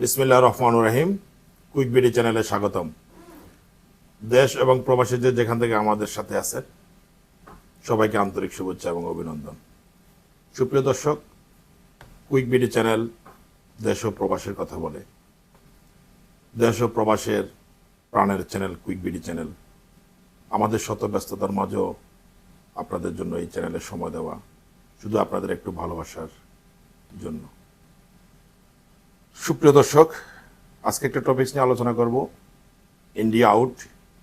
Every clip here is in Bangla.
বিসমিল্লাহ রহমান রাহিম, কুইক বিডি চ্যানেলে স্বাগতম। দেশ এবং প্রবাসীদের যেখান থেকে আমাদের সাথে আছেন সবাইকে আন্তরিক শুভেচ্ছা এবং অভিনন্দন। সুপ্রিয় দর্শক, কুইক বিডি চ্যানেল দেশ ও প্রবাসের কথা বলে। দেশ ও প্রবাসের প্রাণের চ্যানেল, কুইক বিডি চ্যানেল। আমাদের শত ব্যস্ততার মাঝেও আপনাদের জন্য এই চ্যানেলে সময় দেওয়া শুধু আপনাদের একটু ভালোবাসার জন্য। সুপ্রিয় দর্শক আজকে একটা টপিকস নিয়ে আলোচনা করব। ইন্ডিয়া আউট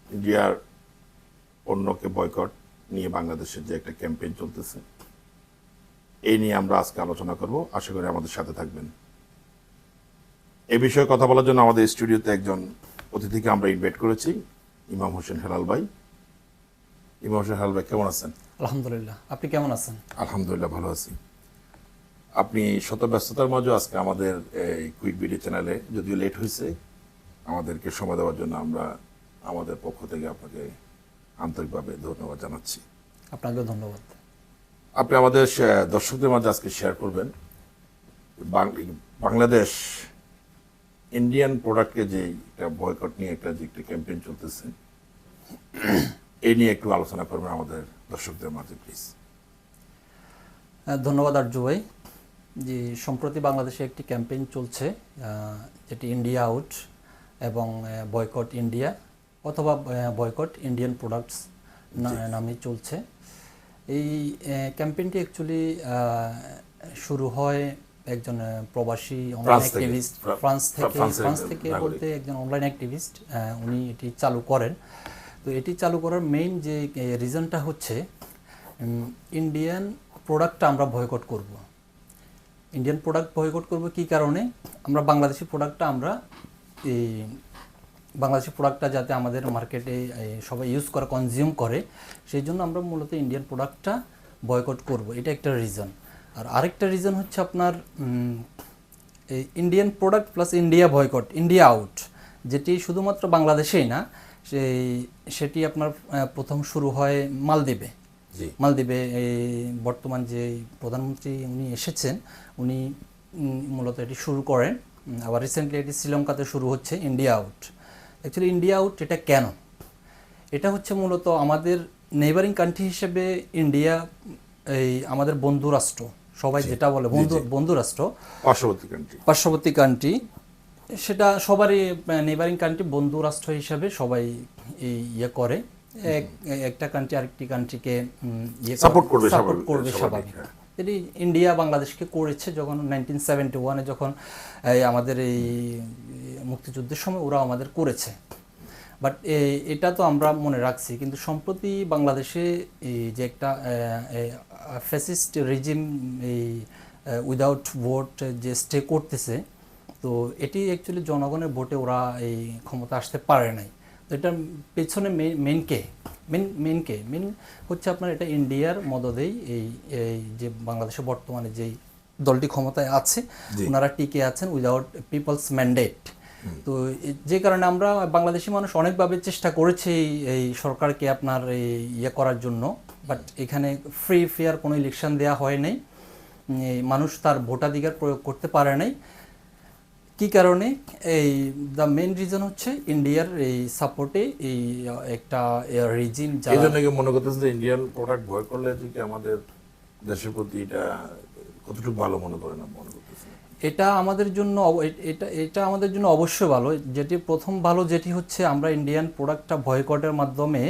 ইন্ডিয়ার অন্যকে বয়কট নিয়ে বাংলাদেশের যে একটা ক্যাম্পেইন চলতেছে এই নিয়ে আমরা আজকে আলোচনা করব। আশা করি আমাদের সাথে থাকবেন। এ বিষয়ে কথা বলার জন্য আমাদের স্টুডিওতে একজন অতিথিকে আমরা ইনভাইট করেছি ইমাম হোসেন হেলাল ভাই। ইমাম হোসেন হেলাল ভাই কেমন আছেন? আলহামদুলিল্লাহ। আপনি কেমন আছেন? আলহামদুলিল্লাহ ভালো আছি। আপনি শত ব্যস্ততার মাঝে আজকে আমাদের এই কুইক বিডি চ্যানেলে যদিও লেট হয়েছে আমাদেরকে সময় দেওয়ার জন্য আমরা আমাদের পক্ষ থেকে আপনাকে আন্তরিকভাবে ধন্যবাদ জানাচ্ছি। আপনাকে ধন্যবাদ। আপনি আমাদের দর্শকদের মাঝে আজকে শেয়ার করবেন বাংলাদেশ ইন্ডিয়ান প্রোডাক্টকে যে একটা বয়কট নিয়ে একটা যে একটা ক্যাম্পেইন চলতেছে এই নিয়ে একটু আলোচনা করবেন আমাদের দর্শকদের মাঝে প্লিজ আহ, ধন্যবাদ আর্য ভাই। যে সম্প্রতি বাংলাদেশে একটি ক্যাম্পেইন চলছে যেটি ইন্ডিয়া আউট এবং বয়কট ইন্ডিয়া অথবা বয়কট ইন্ডিয়ান প্রোডাক্টস নামে চলছে। এই ক্যাম্পেইনটি অ্যাকচুয়ালি শুরু হয় একজন প্রবাসী অনলাইন অ্যাক্টিভিস্ট ফ্রান্স থেকে ফ্রান্স থেকে বলতে একজন অনলাইন অ্যাক্টিভিস্ট উনি এটি চালু করেন। তো এটি চালু করার মেইন যে রিজনটা হচ্ছে ইন্ডিয়ান প্রোডাক্টটা আমরা বয়কট করব। ইন্ডিয়ান প্রোডাক্ট বয়কট করব কি কারণে? আমরা বাংলাদেশি প্রোডাক্টটা আমরা এই বাংলাদেশি প্রোডাক্টটা যাতে আমাদের মার্কেটে সবাই ইউজ করে কনজিউম করে, সেই জন্য আমরা মূলত ইন্ডিয়ান প্রোডাক্টটা বয়কট করব। এটা একটা রিজন আর আরেকটা রিজন হচ্ছে আপনার এই Indian product plus India boycott India out যেটি শুধুমাত্র বাংলাদেশেই না সেই সেটি আপনার প্রথম শুরু হয় মালদ্বীপে। মালদ্বীপে এই বর্তমান যে প্রধানমন্ত্রী উনি এসেছেন উনি মূলত এটি শুরু করেন। আবার রিসেন্টলি এটি শ্রীলঙ্কাতে শুরু হচ্ছে India out actually India out এটা কেন? এটা হচ্ছে মূলত আমাদের নেইবারিং কান্ট্রি হিসেবে ইন্ডিয়া এই আমাদের বন্ধু রাষ্ট্র। সবাই যেটা বলে বন্ধু বন্ধু রাষ্ট্র। পার্শ্ববর্তী কান্ট্রি পার্শ্ববর্তী কান্ট্রি সেটা সবারই নেইবারিং কান্ট্রি বন্ধু রাষ্ট্র হিসাবে সবাই এই ইয়ে করে। একটা কান্ট্রি আরেকটি কান্ট্রিকে ইয়ে Support করবে সাপোর্ট করবে স্বাভাবিক, স্বাভাবিক। হ্যাঁ। এটি ইন্ডিয়া বাংলাদেশকে করেছে যখন নাইনটিন সেভেন্টি ওয়ানে যখন আমাদের এই মুক্তিযুদ্ধের সময় ওরা আমাদের করেছে। বাট এটা তো আমরা মনে রাখছি কিন্তু সম্প্রতি বাংলাদেশে এই যে একটা ফ্যাসিস্ট রিজিম এই উইদাউট ভোট যে স্টে করতেছে তো এটি অ্যাকচুয়ালি জনগণের ভোটে ওরা এই ক্ষমতা আসতে পারে নাই। তো এটার পেছনে মেন মেন কে? মেন মেন কে? মেন হচ্ছে আপনার এটা ইন্ডিয়ার মদদেই এই এই যে বাংলাদেশে বর্তমানে যেই দলটি ক্ষমতায় আছে ওনারা টিকে আছেন উইদাউট পিপলস ম্যান্ডেট তো যে কারণে আমরা বাংলাদেশি মানুষ অনেকভাবে চেষ্টা করেছে এই সরকারকে আপনার এই ইয়ে করার জন্য বাট এখানে ফ্রি ফেয়ার কোনো ইলেকশন দেওয়া হয় নাই। মানুষ তার ভোটাধিকার প্রয়োগ করতে পারে নাই। কি কারণে? এই দ্য মেন রিজন হচ্ছে ইন্ডিয়ার এই সাপোর্টে এই একটা রিজিম এই যারা জন্য কি মনে করতেছেন যে ইন্ডিয়ান প্রোডাক্ট ভয় করলে যে কি আমাদের দেশের প্রতি এটা কতটুকু ভালো মনে করে না মনে করতেছেন? এটা আমাদের জন্য এটা এটা আমাদের জন্য অবশ্যই ভালো। যেটি প্রথম ভালো যেটি হচ্ছে আমরা ইন্ডিয়ান প্রোডাক্টটা বয়কটের মাধ্যমে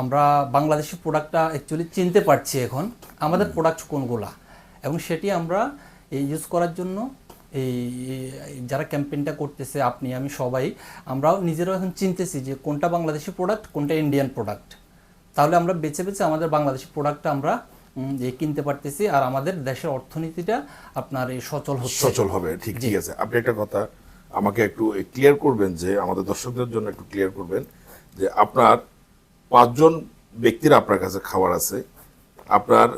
আমরা বাংলাদেশি প্রোডাক্টটা অ্যাকচুয়ালি চিনতে পারছি এখন। আমাদের প্রোডাক্ট কোনগুলা? এবং সেটি আমরা ইউজ করার জন্য এই যারা ক্যাম্পেইনটা করতেছে আপনি আমি সবাই আমরাও নিজেরাও এখন চিনতেছি যে কোনটা বাংলাদেশি প্রোডাক্ট কোনটা ইন্ডিয়ান প্রোডাক্ট তাহলে আমরা বেছে বেছে আমাদের বাংলাদেশি প্রোডাক্টটা আমরা এই কিনতে পারতেছি আর আমাদের দেশের অর্থনীতিটা আপনার এই সচল হচ্ছে। সচল হবে ঠিক ঠিক আছে। আপনি একটা কথা আমাকে একটু ক্লিয়ার করবেন যে আমাদের দর্শকদের জন্য একটু ক্লিয়ার করবেন যে আপনার পাঁচজন ব্যক্তির আপনার কাছে খাবার আছে। আপনার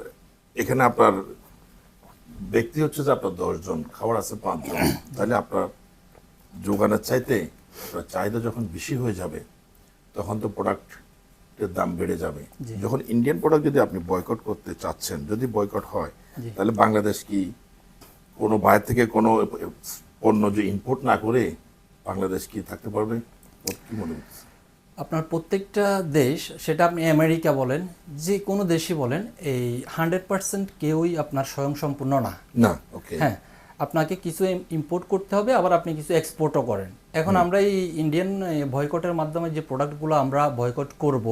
এখানে আপনার ব্যক্তি হচ্ছে যে আপনার দশজন খাবার আছে পাঁচজন তাহলে আপনার যোগানের চাইতে আপনার চাহিদা যখন বেশি হয়ে যাবে তখন তো প্রোডাক্টের দাম বেড়ে যাবে। যখন ইন্ডিয়ান প্রোডাক্ট যদি আপনি বয়কট করতে চাচ্ছেন যদি বয়কট হয় তাহলে বাংলাদেশ কি কোনো বাইরে থেকে কোনো পণ্য যে ইম্পোর্ট না করে বাংলাদেশ কি থাকতে পারবে? কি মনে হচ্ছে আপনার প্রত্যেকটা দেশ সেটা আপনি আমেরিকা বলেন যে কোনো দেশই বলেন এই হান্ড্রেড পার্সেন্ট কেউই আপনার স্বয়ংসম্পূর্ণ না। না ওকে হ্যাঁ আপনাকে কিছু ইম্পোর্ট করতে হবে আবার আপনি কিছু এক্সপোর্টও করেন। এখন আমরা এই ইন্ডিয়ান বয়কটের মাধ্যমে যে প্রোডাক্টগুলো আমরা বয়কট করব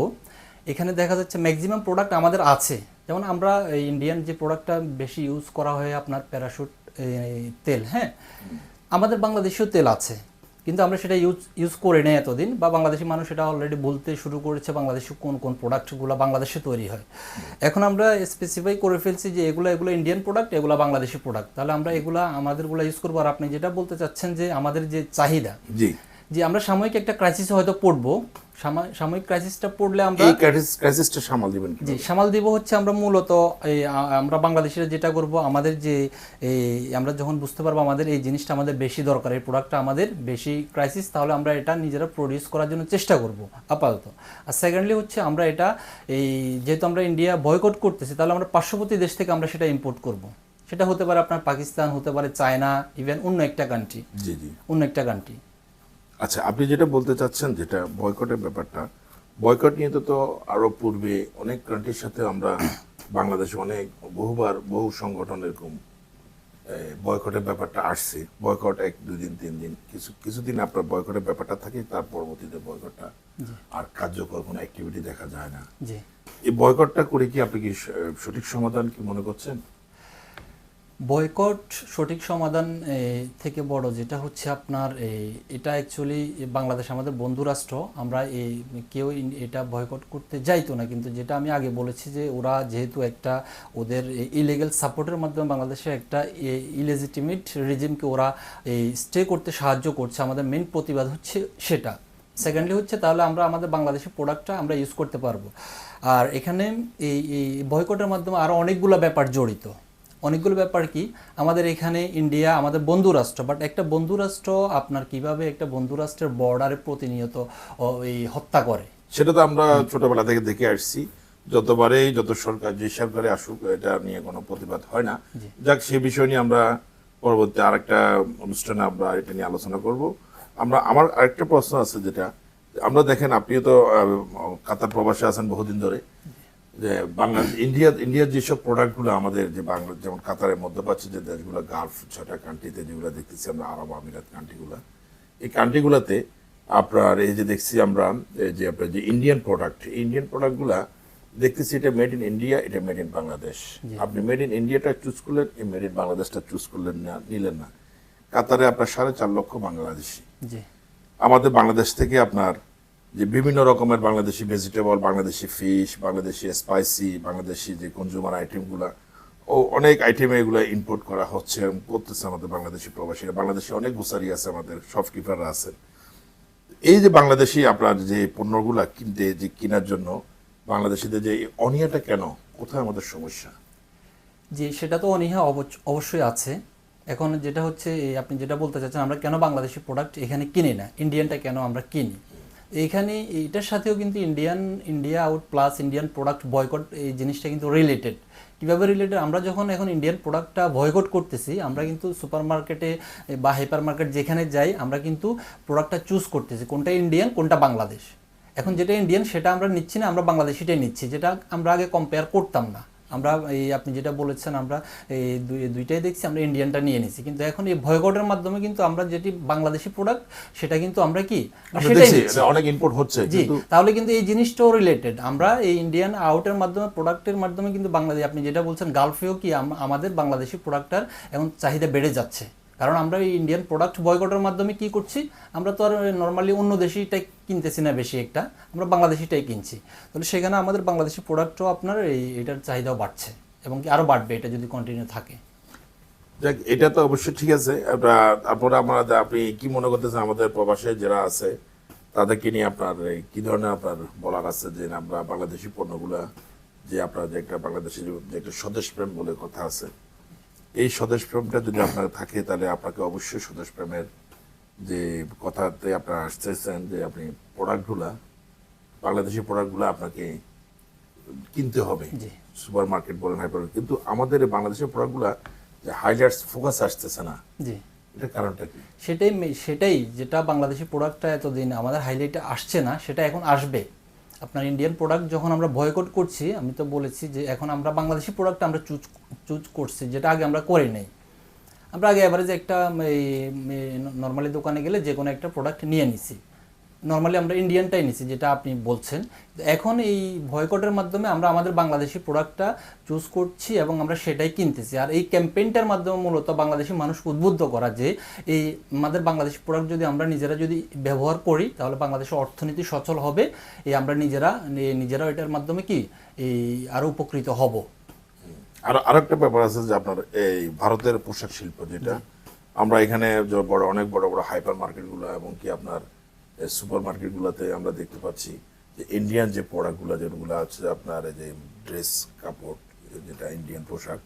এখানে দেখা যাচ্ছে ম্যাক্সিমাম প্রোডাক্ট আমাদের আছে। যেমন আমরা এই ইন্ডিয়ান যে প্রোডাক্টটা বেশি ইউজ করা হয় আপনার প্যারাশুট তেল হ্যাঁ? আমাদের বাংলাদেশেও তেল আছে। কিন্তু আমরা সেটা ইউজ ইউজ করে নেই এতদিন বা বাংলাদেশি মানুষ সেটা অলরেডি বলতে শুরু করেছে বাংলাদেশে কোন কোন প্রোডাক্টগুলো বাংলাদেশে তৈরি হয়। এখন আমরা স্পেসিফাই করে ফেলছি যে এগুলো এগুলো ইন্ডিয়ান প্রোডাক্ট এগুলো বাংলাদেশি প্রোডাক্ট তাহলে আমরা এগুলো আমাদেরগুলো ইউজ করব আর আপনি যেটা বলতে চাচ্ছেন যে আমাদের যে চাহিদা জি। যে আমরা সাময়িক একটা ক্রাইসিসে হয়তো পড়ব সাময়িক ক্রাইসিসটা পড়লে আমরা এই ক্রাইসিসটা সামাল দিবেন জি সামাল দিব হচ্ছে আমরা মূলত এই আমরা বাংলাদেশিরা যেটা করব আমাদের যে এই আমরা যখন বুঝতে পারব আমাদের এই জিনিসটা আমাদের বেশি দরকার এই প্রোডাক্টটা আমাদের বেশি ক্রাইসিস তাহলে আমরা এটা নিজেরা প্রডিউস করার জন্য চেষ্টা করব আপাতত। আর সেকেন্ডলি হচ্ছে আমরা এটা এই যেহেতু আমরা ইন্ডিয়া বয়কট করতেছি তাহলে আমরা পার্শ্ববর্তী দেশ থেকে আমরা সেটা ইম্পোর্ট করব। সেটা হতে পারে আপনার পাকিস্তান হতে পারে চায়না ইভেন অন্য একটা কান্ট্রি জি জি। অন্য একটা কান্ট্রি আচ্ছা আপনি যেটা বলতে চাচ্ছেন যেটা বয়কটের ব্যাপারটা বয়কট নিয়ে তো তো আরও পূর্বে অনেক কান্ট্রির সাথে আমরা বাংলাদেশে অনেক বহুবার বহু সংগঠন এরকম বয়কটের ব্যাপারটা আসছে। বয়কট এক দুই দিন তিন দিন কিছু কিছুদিন আপনার বয়কটের ব্যাপারটা থাকে তার পরবর্তীতে বয়কটটা আর কার্যকর কোনো অ্যাক্টিভিটি দেখা যায় না। এই বয়কটটা করে কি আপনি কি সঠিক সমাধান কি মনে করছেন? বয়কট সঠিক সমাধান থেকে বড় যেটা হচ্ছে আপনার এটা অ্যাকচুয়ালি বাংলাদেশ আমাদের বন্ধু রাষ্ট্র আমরা এই কেউ এটা বয়কট করতে যাইতো না। কিন্তু যেটা আমি আগে বলেছি যে ওরা যেহেতু একটা ওদের ইলিগেল সাপোর্টের মাধ্যমে বাংলাদেশে একটা ইলেজিটিমেট রিজিমকে ওরা এই স্টে করতে সাহায্য করছে, আমাদের মেন প্রতিবাদ হচ্ছে সেটা। সেকেন্ডলি হচ্ছে তাহলে আমরা আমাদের বাংলাদেশি প্রোডাক্টটা আমরা ইউজ করতে পারব। আর এখানে এই বয়কটের মাধ্যমে আরও অনেকগুলো ব্যাপার জড়িত। অনেকগুলো ব্যাপার কি? আমাদের এখানে ইন্ডিয়া আমাদের বন্ধু রাষ্ট্র বাট একটা বন্ধু রাষ্ট্র আপনার কীভাবে একটা বন্ধু রাষ্ট্রের বর্ডারে প্রতিনিয়ত এই হত্যা করে? সেটা তো আমরা ছোটবেলা থেকে দেখে আসছি। যতবারেই যত সরকার যে সরকারে আসুক এটা নিয়ে কোনো প্রতিবাদ হয় না। যাক সে বিষয় নিয়ে আমরা পরবর্তী আরেকটা অনুষ্ঠানে আমরা এটা নিয়ে আলোচনা করব। আমরা আমার আরেকটা প্রশ্ন আছে যেটা আমরা দেখেন আপনিও তো কাতার প্রবাসে আছেন বহুদিন ধরে। যে বাংলা ইন্ডিয়া ইন্ডিয়ার যেসব প্রোডাক্টগুলো আমাদের যে বাংলা যেমন কাতারের মধ্যপ্রাচ্যের যে দেশগুলো গালফ ছটা কান্ট্রিতে যেগুলো দেখতেছি আমরা আরব আমিরাত কান্ট্রিগুলো এই কান্ট্রিগুলোতে আপনার এই যে দেখছি আমরা এই যে আপনার যে ইন্ডিয়ান প্রোডাক্ট ইন্ডিয়ান প্রোডাক্টগুলা দেখতেছি এটা মেড ইন ইন্ডিয়া এটা মেড ইন বাংলাদেশ আপনি মেড ইন ইন্ডিয়াটা চুজ করলেন এই মেড ইন বাংলাদেশটা চুজ করলেন না নিলেন না। কাতারে আপনার সাড়ে চার লক্ষ বাংলাদেশি। আমাদের বাংলাদেশ থেকে আপনার যে বিভিন্ন রকমের Bangladeshi vegetable Bangladeshi fish Bangladeshi spicy Bangladeshi যে কনজিউমার আইটেমগুলো ও অনেক আইটেম এগুলো ইম্পোর্ট করা হচ্ছে করতেছে আমাদের বাংলাদেশি প্রবাসীরা। বাংলাদেশে অনেক গুসারি আছে আমাদের শপকিপাররা আছেন। এই যে বাংলাদেশি আপনার যে পণ্যগুলা কিনতে, যে কেনার জন্য, বাংলাদেশিদের যে অনিয়াটা কেন? কোথায় আমাদের সমস্যা? জি, সেটা তো অনীহা অবশ্যই আছে। এখন যেটা হচ্ছে আপনি যেটা বলতে চাচ্ছেন, আমরা কেন বাংলাদেশি প্রোডাক্ট এখানে কিনি না? ইন্ডিয়ানটা কেন আমরা কিনি? এইখানে এটার সাথেও কিন্তু Indian India out plus Indian product boycott এই জিনিসটা কিন্তু রিলেটেড কীভাবে রিলেটেড আমরা যখন এখন ইন্ডিয়ান প্রোডাক্টটা বয়কট করতেছি, আমরা কিন্তু সুপার মার্কেটে বা হাইপার মার্কেট যেখানে যাই, আমরা কিন্তু প্রোডাক্টটা চুজ করতেছি, কোনটা ইন্ডিয়ান কোনটা বাংলাদেশ এখন যেটা ইন্ডিয়ান সেটা আমরা নিচ্ছি না, আমরা বাংলাদেশিটাই নিচ্ছি, যেটা আমরা আগে কম্পেয়ার করতাম না। আমরা এই আপনি যেটা বলেছেন আমরা এই দুইটাই দেখছি আমরা ইন্ডিয়ানটা নিয়ে নিছি। কিন্তু এখন এই ভয়কটের মাধ্যমে কিন্তু আমরা যেটি বাংলাদেশি প্রোডাক্ট সেটা কিন্তু আমরা কি? অনেক ইম্পোর্ট হচ্ছে জি তাহলে কিন্তু এই জিনিসটাও রিলেটেড আমরা এই ইন্ডিয়ান আউটের মাধ্যমে প্রোডাক্টের মাধ্যমে কিন্তু বাংলাদেশ আপনি যেটা বলছেন গালফেও কি আম- আমাদের বাংলাদেশি প্রোডাক্টটার এখন চাহিদা বেড়ে যাচ্ছে। কারণ আমরা এই ইন্ডিয়ান প্রোডাক্ট বয়কটের মাধ্যমে কি করছি? আমরা তো আর নর্মালি অন্য দেশিটাই কিনতেছি না বেশি একটা, আমরা বাংলাদেশিটাই কিনছি। তাহলে সেখানে আমাদের বাংলাদেশি প্রোডাক্টও আপনার এই এটার চাহিদাও বাড়ছে এবং কি আরও বাড়বে এটা যদি কন্টিনিউ থাকে। যাক, এটা তো অবশ্যই ঠিক আছে। তারপরে আমরা, আপনি কি মনে করতেছেন আমাদের প্রবাসে যারা আছে, তাদেরকে নিয়ে আপনার কি ধরনের আপনার বলার আছে যে আমরা বাংলাদেশি পণ্যগুলা, যে আপনার যে একটা বাংলাদেশের যে একটা স্বদেশ প্রেম বলে কথা আছে এই স্বদেশ প্রেমটা যদি আপনার থাকে তাহলে আপনাকে অবশ্যই স্বদেশ প্রেমের যে কথাতে আপনারা আসতেছেন যে আপনি প্রোডাক্টগুলা বাংলাদেশি প্রোডাক্টগুলো আপনাকে কিনতে হবে। জি। সুপার মার্কেট বলেন হাইপার কিন্তু আমাদের বাংলাদেশের প্রোডাক্টগুলা যে হাইলাইটস ফোকাস আসতেছে না। জি। এটা কারণটা কি? সেটাই সেটাই যেটা বাংলাদেশি প্রোডাক্টটা এতদিন আমাদের হাইলাইটে আসছে না সেটা এখন আসবে। আপনার ইন্ডিয়ান প্রোডাক্ট যখন আমরা বয়কট করছি, আমি তো বলেছি যে এখন আমরা বাংলাদেশি প্রোডাক্ট আমরা চুজ চুজ করছি, যেটা আগে আমরা করি নাই। আমরা আগে অ্যাভারেজ একটা, এই নর্মালি দোকানে গেলে যে কোনো একটা প্রোডাক্ট নিয়ে নিছি। নর্মালি আমরা ইন্ডিয়ানটাই নিছি যেটা আপনি বলছেন। এখন এই ভয়কটের মাধ্যমে আমরা আমাদের বাংলাদেশি প্রোডাক্টটা চুজ করছি এবং আমরা সেটাই কিনতেছি। আর এই ক্যাম্পেইনটার মাধ্যমে মূলত বাংলাদেশি মানুষকে উদ্বুদ্ধ করা যে এই আমাদের বাংলাদেশি প্রোডাক্ট যদি আমরা নিজেরা যদি ব্যবহার করি তাহলে বাংলাদেশের অর্থনীতি সচল হবে। এই আমরা নিজেরা নিজেরা এটার মাধ্যমে কি এই আরও উপকৃত হব। আর আরেকটা ব্যাপার আছে যে আপনার এই ভারতের পোশাক শিল্প যেটা আমরা এখানে বড় অনেক বড় বড় হাইপার মার্কেটগুলো এবং কি আপনার সুপার মার্কেটগুলোতে আমরা দেখতে পাচ্ছি যে ইন্ডিয়ান যে প্রোডাক্টগুলো যেগুলো আছে আপনার এই যে ড্রেস কাপড় যেটা ইন্ডিয়ান পোশাক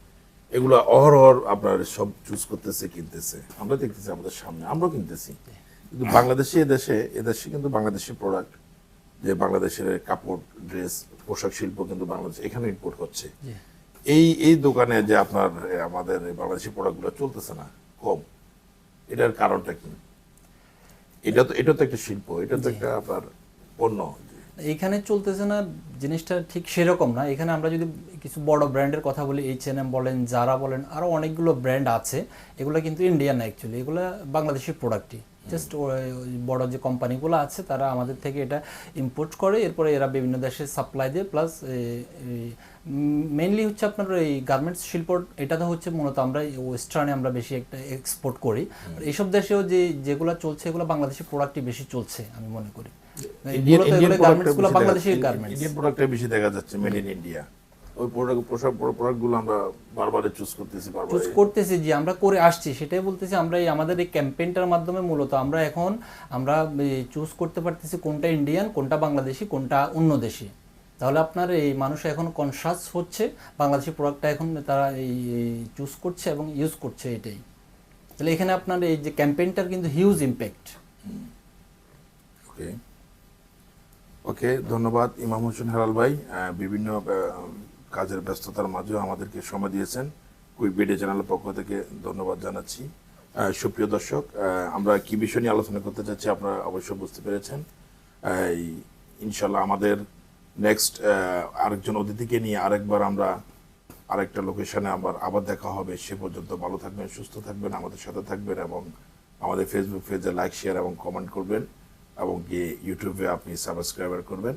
এগুলো অহরহ আপনার সব চুজ করতেছে কিনতেছে। আমরা দেখতেছি আমাদের সামনে আমরাও কিনতেছি। কিন্তু বাংলাদেশে এদেশে এদেশে কিন্তু বাংলাদেশি প্রোডাক্ট যে বাংলাদেশের কাপড় ড্রেস পোশাক শিল্প কিন্তু বাংলাদেশ এখানে ইম্পোর্ট করছে এই এই দোকানে যে আপনার আমাদের বাংলাদেশি প্রোডাক্টগুলো চলতেছে না কম। এটার কারণটা কি? এটা তো এটা তো একটা শিল্প এটা তো একটা আপনার পণ্য। এখানে চলতেছে না জিনিসটা ঠিক সেরকম না। এখানে আমরা যদি কিছু বড় ব্র্যান্ডের কথা বলি এইচ এন এম বলেন যারা বলেন আরও অনেকগুলো ব্র্যান্ড আছে। এগুলো কিন্তু ইন্ডিয়ান না অ্যাকচুয়ালি এগুলো বাংলাদেশের প্রোডাক্টই জাস্ট বড় যে কোম্পানিগুলো আছে তারা আমাদের থেকে এটা ইম্পোর্ট করে এরপরে এরা বিভিন্ন দেশে সাপ্লাই দেয় প্লাস মেইনলি হচ্ছে আপনার এই গার্মেন্টস শিল্প এটা তো হচ্ছে মূলত আমরা ওয়েস্টার্নে আমরা বেশি একটা এক্সপোর্ট করি। আর এইসব দেশেও যে যেগুলো চলছে এগুলো বাংলাদেশি প্রোডাক্টই বেশি চলছে আমি মনে করি। এগুলো গার্মেন্টসগুলো বাংলাদেশি গার্মেন্টস ইন্ডিয়ান প্রোডাক্টটা বেশি দেখা যাচ্ছে মেড ইন ইন্ডিয়া ওই প্রোডাক্ট পোশাক প্রোডাক্টগুলো আমরা বারবার চুজ করতেছি বারবার চুজ করতেছি যে আমরা করে আসছি সেটাই বলতেছি আমরা এই আমাদের এই ক্যাম্পেইনটার মাধ্যমে মূলত আমরা এখন আমরা চুজ করতে পারতেছি কোনটা ইন্ডিয়ান কোনটা বাংলাদেশি কোনটা অন্য দেশি। তাহলে আপনার এই মানুষ এখন কনসাস হচ্ছে বাংলাদেশি প্রোডাক্টটা এখন তারা এই চুজ করছে এবং ইউজ করছে এটাই। তাহলে এখানে আপনার এই যে ক্যাম্পেইনটার কিন্তু হিউজ ইম্প্যাক্ট ওকে ওকে ধন্যবাদ ইমাম হোসেন হেলাল ভাই। বিভিন্ন কাজের ব্যস্ততার মাঝেও আমাদেরকে সময় দিয়েছেন। কুইক ভিডিও চ্যানেলের পক্ষ থেকে ধন্যবাদ জানাচ্ছি। সুপ্রিয় দর্শক আমরা কি বিষয় নিয়ে আলোচনা করতে চাচ্ছি আপনারা অবশ্যই বুঝতে পেরেছেন। এই, ইনশাল্লাহ আমাদের নেক্সট আরেকজন অতিথিকে নিয়ে আরেকবার আমরা আরেকটা লোকেশনে আবার আবার দেখা হবে। সে পর্যন্ত ভালো থাকবেন সুস্থ থাকবেন আমাদের সাথে থাকবেন এবং আমাদের ফেসবুক পেজে লাইক শেয়ার এবং কমেন্ট করবেন এবং গিয়ে ইউটিউবে আপনি সাবস্ক্রাইবার করবেন।